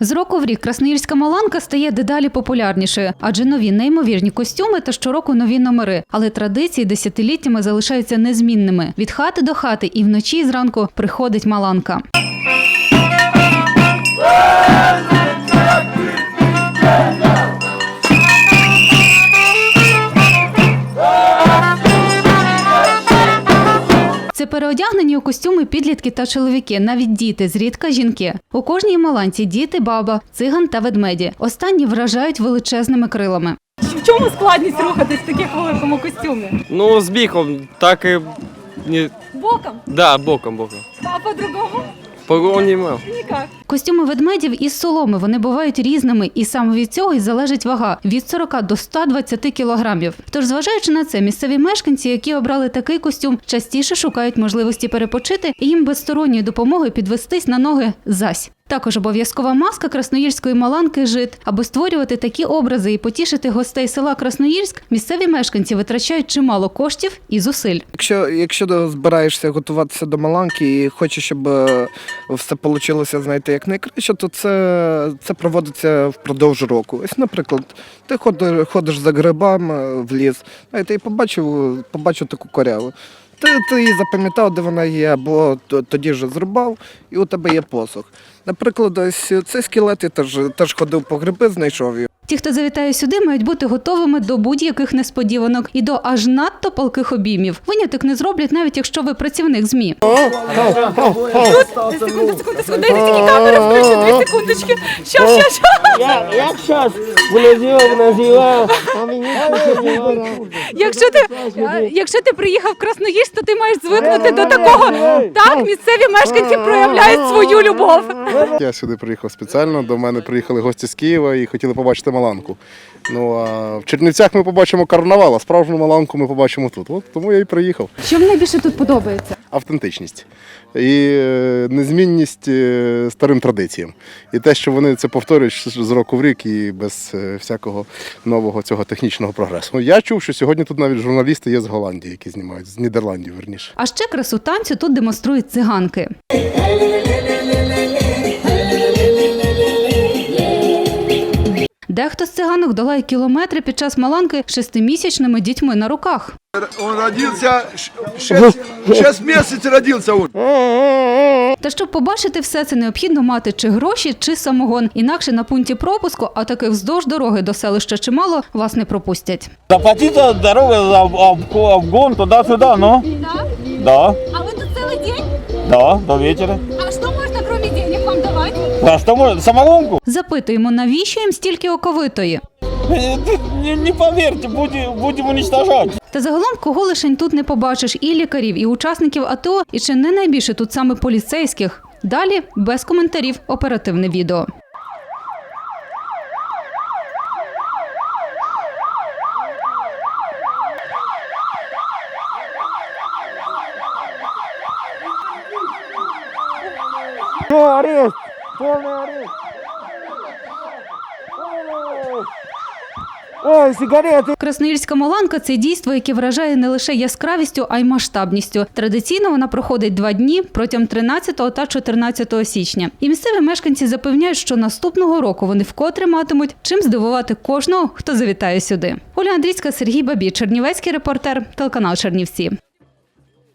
З року в рік красноїльська маланка стає дедалі популярнішою, адже нові неймовірні костюми та щороку нові номери. Але традиції десятиліттями залишаються незмінними. Від хати до хати і вночі і зранку приходить маланка. Це переодягнені у костюми підлітки та чоловіки, навіть діти, зрідка жінки. У кожній маланці діти, баба, циган та ведмеді. Останні вражають величезними крилами. В чому складність рухатись в таких великому костюмі? Ну, з біком, так і. Боком, Да, боком, боком. а по-другому Ніяк. Костюми ведмедів із соломи вони бувають різними, і саме від цього й залежить вага від 40 до 120 кілограмів. Тож, зважаючи на це, місцеві мешканці, які обрали такий костюм, частіше шукають можливості перепочити і їм без сторонньої допомоги підвестись на ноги зась. Також обов'язкова маска красноїльської маланки жит. Аби створювати такі образи і потішити гостей села Красноїльськ, місцеві мешканці витрачають чимало коштів і зусиль. Якщо, якщо збираєшся готуватися до маланки і хочеш, щоб е, все вийшло, знаєте, як найкраще, то це, це проводиться впродовж року. Ось, наприклад, ти ходиш, ходиш за грибами в ліс, знаєте, і побачив, побачив таку коряву. Ти, ти її запам'ятав, де вона є, або тоді вже зрубав, і у тебе є посох. Наприклад, ось цей скелет я теж, теж ходив по гриби, знайшов його. Ті, хто завітає сюди, мають бути готовими до будь-яких несподіванок і до аж надто палких обіймів. Виняток не зроблять, навіть якщо ви працівник змі. Секунду, секунду, секунду, я тільки камеру включу, дві секундочки. Що, що, що? Як, як щас влезем на зіла, а мені Якщо ти, а, якщо ти приїхав в Красноїльськ, то ти маєш звикнути до такого. Так, місцеві мешканці проявляють свою любов. Я сюди приїхав спеціально. До мене приїхали гості з Києва і хотіли побачити Маланку. Ну а в Чернівцях ми побачимо карнавал, а справжню Маланку ми побачимо тут. От тому я і приїхав. Що вам найбільше тут подобається? Автентичність і е, незмінність е, старим традиціям. І те, що вони це повторюють з року в рік і без е, всякого нового цього технічного прогресу. Ну, Я чув, що сьогодні тут навіть журналісти є з Голландії, які знімають, з Нідерландів, верніше. А ще красу танцю тут демонструють циганки. Дехто з циганок долає кілометри під час маланки шестимісячними дітьми на руках. Он родился, 6, месяцев родился он. Та щоб побачити все це, необхідно мати чи гроші, чи самогон. Інакше на пункті пропуску, а таких вздовж дороги до селища чимало, вас не пропустять. Заплатите дорогу за об- обгон туда-сюда, ну? Да? Да, А ви тут цілий день? да, до вечера. А що можна, Самогонку? Запитуємо, навіщо їм стільки оковитої. Не, не поверьте, будем, будем уничтожать. Та загалом, кого лишень тут не побачиш і лікарів, і учасників АТО, і чи не найбільше тут саме поліцейських. Далі без коментарів оперативне відео. Что, арест? Полный арест. Ой, сигареты. Красноїльська маланка це дійство, яке вражає не лише яскравістю, а й масштабністю. Традиційно вона проходить два дні протягом 13 та 14 січня. І місцеві мешканці запевняють, що наступного року вони вкотре матимуть чим здивувати кожного, хто завітає сюди. Оля Андрійська, Сергій Бабі, Чернівецький репортер, телеканал Чернівці.